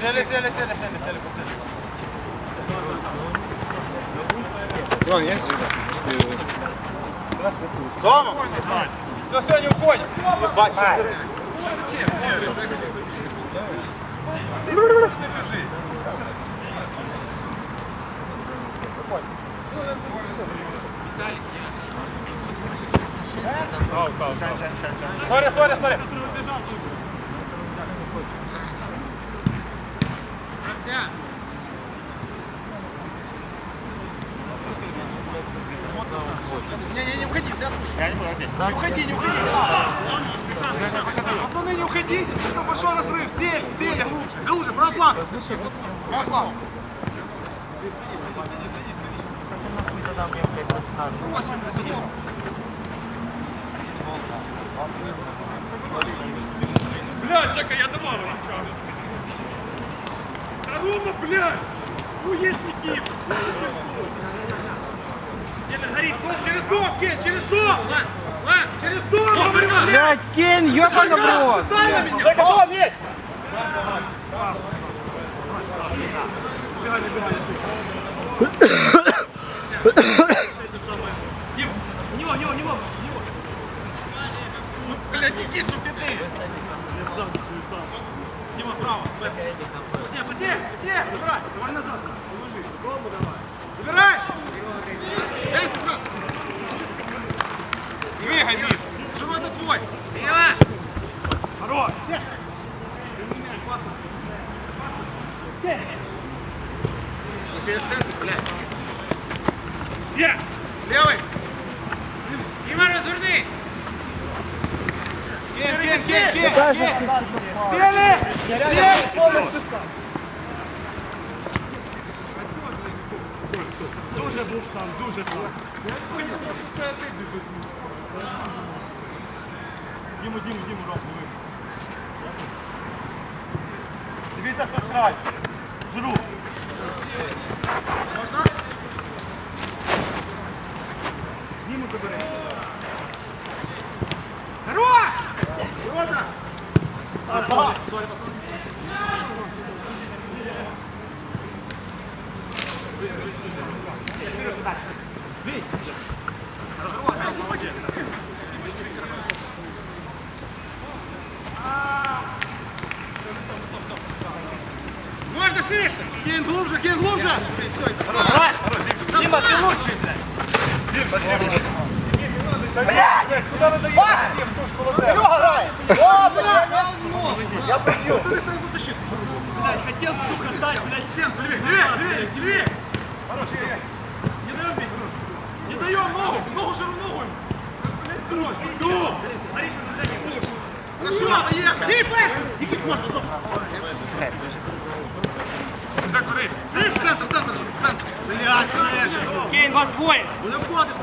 Сели, сели, сели, сели, сели, пацаны. Иван, есть же? Дома? Все, не уходим. Ебать, что ты- Сорі, сорі, сорі. Не, не, не уходи, Я не буду здесь. Не уходи, не уходи, не надо. Пацаны, не уходите. Ну, пошел разрыв, сели, сели. Глубже, глубже, правый план. Правый план. Блядь, чекай, я дома вирішав. Та ну, ну, блядь! Ну, есть Никит! Елен, гори, стол, через стол, Кен, через стол! Ладно, ладно, через стол! Ну, блядь, Кен, ну, ёбаный в рот! Специально меня! Жека, дом есть! Бегай, бегай, бегай. Блядь, Никит, ну где ты? Дима, справа. Поте, поте, поте! Забирай, давай назад. Положи. Колбу давай. Забирай! Дай сюда. Двигай, Миш. Живой это твой. Дима! Хорош! Через центр, блядь. Левый! Дима, разверни! Дуже був сам, дуже сам. Діму, Діму, Діму, Ром. Дивіться, хто скрай. Жиру. Можна? Діму забери. Можно шише! Кин глубже, кин глубже! Дима, ты лучший, блядь. Блядь! Куда вы даете? Дим, кто ж колотел? Серега грає. О, блядь! Я побью. Смотри, сразу защиту. Блядь, хотел, сука, дать, блядь, член. Левее, левее. Хорош, Не даем бить, Не даем ногу, ногу жиру ногу. Блядь, не курс. Хорошо, поехали. Стоп. Так, смотри. Центр, центр, центр. Блядь, Кейн, вас двое. Будем ходить.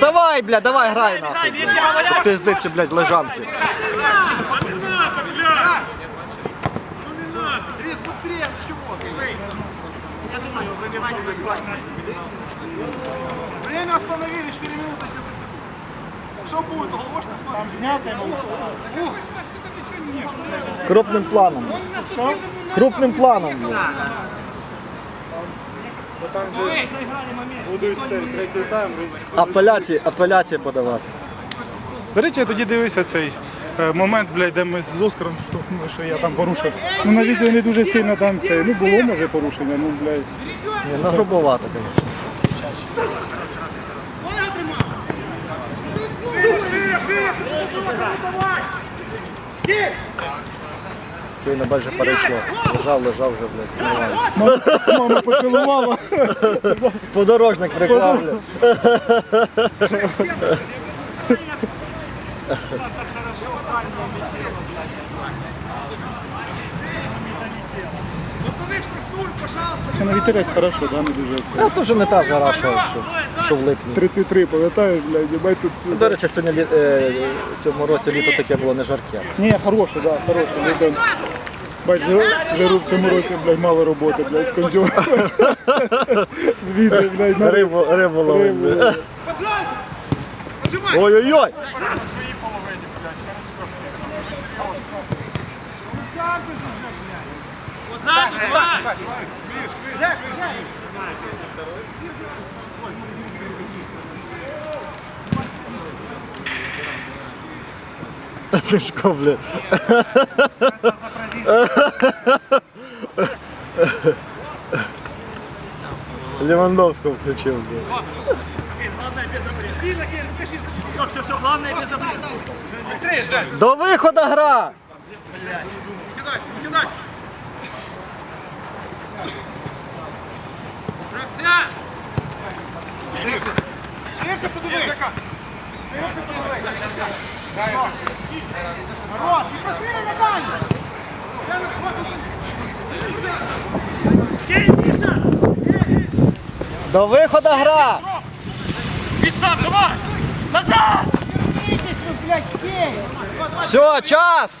Давай, бля, давай, грай нахуй. Играй, если говорят, Пиздиці, блядь, лежанки. Не надо, блядь! Ну не надо! Рез, быстрее, ну чего ты? Я думаю, выбивать не выбивать. Время остановили, 4 минуты 30 секунд. Что будет? Головой что Там снятый Ух! Крупним планом. Крупним планом. блядь. Заиграли момент. Будуть цей третій тайм. Апеляції, апеляції подавати. До речі, я тоді дивився цей е, момент, блядь, де ми з Оскаром штовхнули, що я там порушив. Ну на відео не дуже сильно там це. Ну було може порушення, ну блядь. Ні, ну грубовато, звісно. Шире, шире, шире, шире, давай! Есть! Щойно більше перейшло. Лежав, лежав вже, блядь. нормально. Мама, мама поцілувала. Подорожник приклав, блядь. Це на вітерець хорошо, да, не дуже це. Ну, то вже не та жара, що, що, що в липні. 33, пам'ятаєш, блядь, їбать тут. Ну, До речі, сьогодні лі- е, в цьому році літо таке було не жарке. Ні, хороше, да, хороше. Літом. Бач, жиру, жиру в цьому році, блядь, мало роботи, блядь, з кондьором. Відео, блядь, на Рибу, рибу ловить. рибу. блядь. Поджай! Ой-ой-ой! Тяжко, блядь. Левандовского включил, блядь. Главное без ну. Все, все, все, главное без обреза. Быстрее, Жень. До виходу гра! Кидайся, не кидайся. Гравця! Ширше подивись. Хорош, і постріляй на дальню. Кей, Миша! До виходу гра! Підстав, давай! Назад! Все, час!